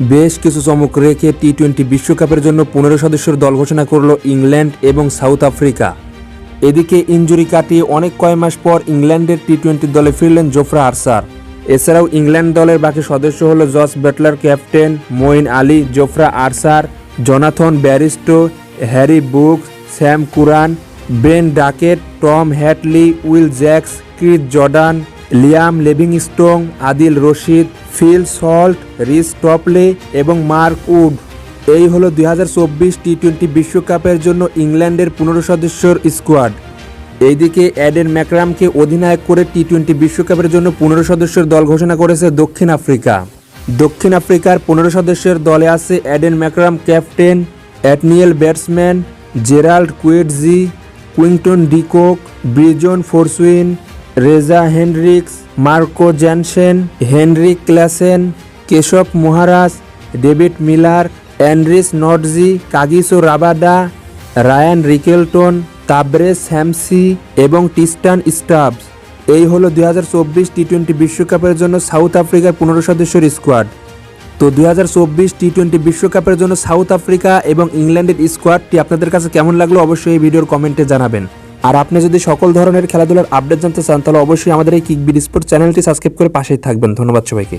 বেশ কিছু চমক রেখে টি টোয়েন্টি বিশ্বকাপের জন্য পনেরো সদস্যের দল ঘোষণা করল ইংল্যান্ড এবং সাউথ আফ্রিকা। এদিকে ইনজুরি কাটিয়ে অনেক কয় মাস পর ইংল্যান্ডের টি টোয়েন্টি দলে ফিরলেন জোফরা আরসার। এছাড়াও ইংল্যান্ড দলের বাকি সদস্য হল Jos Buttler captain Moeen Ali, Jofra Archer, Jonathan Bairstow, Harry Brook, Sam Curran Ben Duckett, Tom Hartley, Will Jacks, Chris Jordan Liam Livingstone Adil Rashid, Phil Salt, Reece Topley এবং Mark would. এই হলো দুই T twenty বিশ্বকাপের জন্য ইংল্যান্ডের পনেরো সদস্যর squad. এইদিকে অ্যাডেন ম্যাকরামকে অধিনায়ক করে টি টোয়েন্টি বিশ্বকাপের জন্য পনেরো সদস্যের দল ঘোষণা করেছে দক্ষিণ আফ্রিকা। দক্ষিণ আফ্রিকার পনেরো সদস্যের দলে আছে Aiden Markram captain, Ottneil Baartman, Gerald Coetzee, Quinton de Kock, Bjorn Fortuin Reeza Hendricks, Marco Jansen Heinrich Klaasen, Keshav Maharaj, David Miller, Anrich Nortje Kagiso Rabada, Ryan Rickelton Tabraiz Shamsi এবং Tristan Stubbs. এই হলো দুই হাজার চব্বিশ T twenty বিশ্বকাপের জন্য south আফ্রিকার পনেরো সদস্যের স্কোয়াড। তো দুই হাজার চব্বিশ টি টোয়েন্টি বিশ্বকাপের জন্য সাউথ আফ্রিকা এবং ইংল্যান্ডের স্কোয়াডটি আপনাদের কাছে কেমন লাগল অবশ্যই এই ভিডিওর কমেন্টে জানাবেন। আর আপনি যদি সকল ধরনের খেলাধুলার আপডেট জানতে চান, তাহলে অবশ্যই আমাদের এই কিকবিড স্পোর্ট চ্যানেলটি সাবস্ক্রাইব করে পাশেই থাকবেন। ধন্যবাদ সবাইকে।